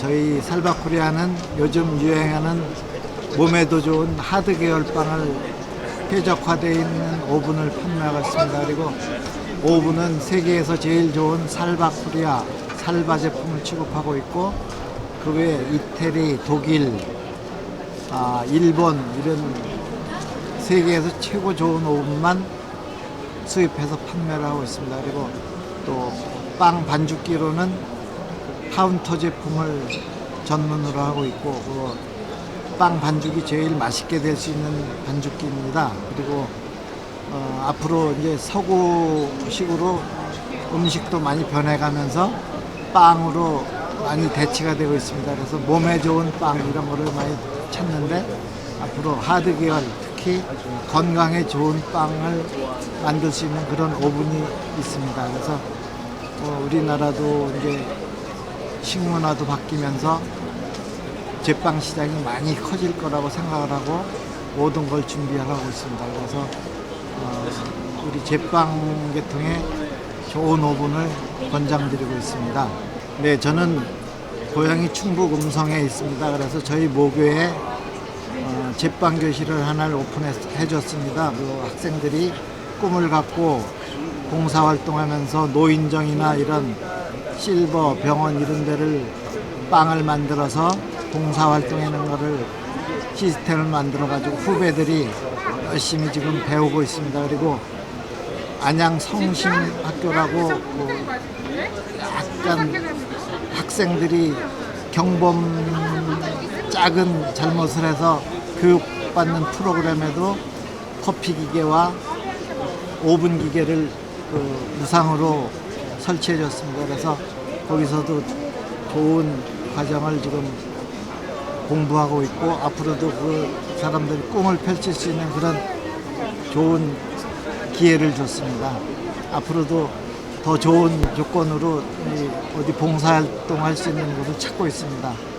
저희 살바코리아는 요즘 유행하는 몸에도 좋은 하드 계열 빵을 쾌적화되어 있는 오븐을 판매하고 있습니다. 그리고 오븐은 세계에서 제일 좋은 살바코리아 살바 제품을 취급하고 있고 그 외에 이태리, 독일, 아, 일본 이런 세계에서 최고 좋은 오븐만 수입해서 판매를 하고 있습니다. 그리고 또 빵 반죽기로는 카운터 제품을 전문으로 하고 있고 그 빵 반죽이 제일 맛있게 될 수 있는 반죽기입니다. 그리고 어, 앞으로 이제 서구식으로 음식도 많이 변해가면서 빵으로 많이 대치가 되고 있습니다. 그래서 몸에 좋은 빵 이런 거를 많이 찾는데 앞으로 하드 계열 특히 건강에 좋은 빵을 만들 수 있는 그런 오븐이 있습니다. 그래서 어, 우리나라도 이제 식문화도 바뀌면서 제빵 시장이 많이 커질 거라고 생각을 하고 모든 걸 준비하고 있습니다. 그래서 어, 우리 제빵 계통에 좋은 오븐을 권장드리고 있습니다. 네, 저는 고향이 충북 음성에 있습니다. 그래서 저희 모교에 어, 제빵 교실을 하나를 오픈해 줬습니다. 그 학생들이 꿈을 갖고 봉사 활동하면서 노인정이나 이런 실버 병원 이런 데를 빵을 만들어서 봉사 활동하는 거를 시스템을 만들어 가지고 후배들이 열심히 지금 배우고 있습니다. 그리고 안양 성심학교라고 그 약간 학생들이 경범 작은 잘못을 해서 교육받는 프로그램에도 커피 기계와 오븐 기계를 그 무상으로 설치해 줬습니다. 그래서 거기서도 좋은 과정을 지금 공부하고 있고 앞으로도 그 사람들이 꿈을 펼칠 수 있는 그런 좋은 기회를 줬습니다. 앞으로도 더 좋은 조건으로 이 어디 봉사활동할 수 있는 곳을 찾고 있습니다.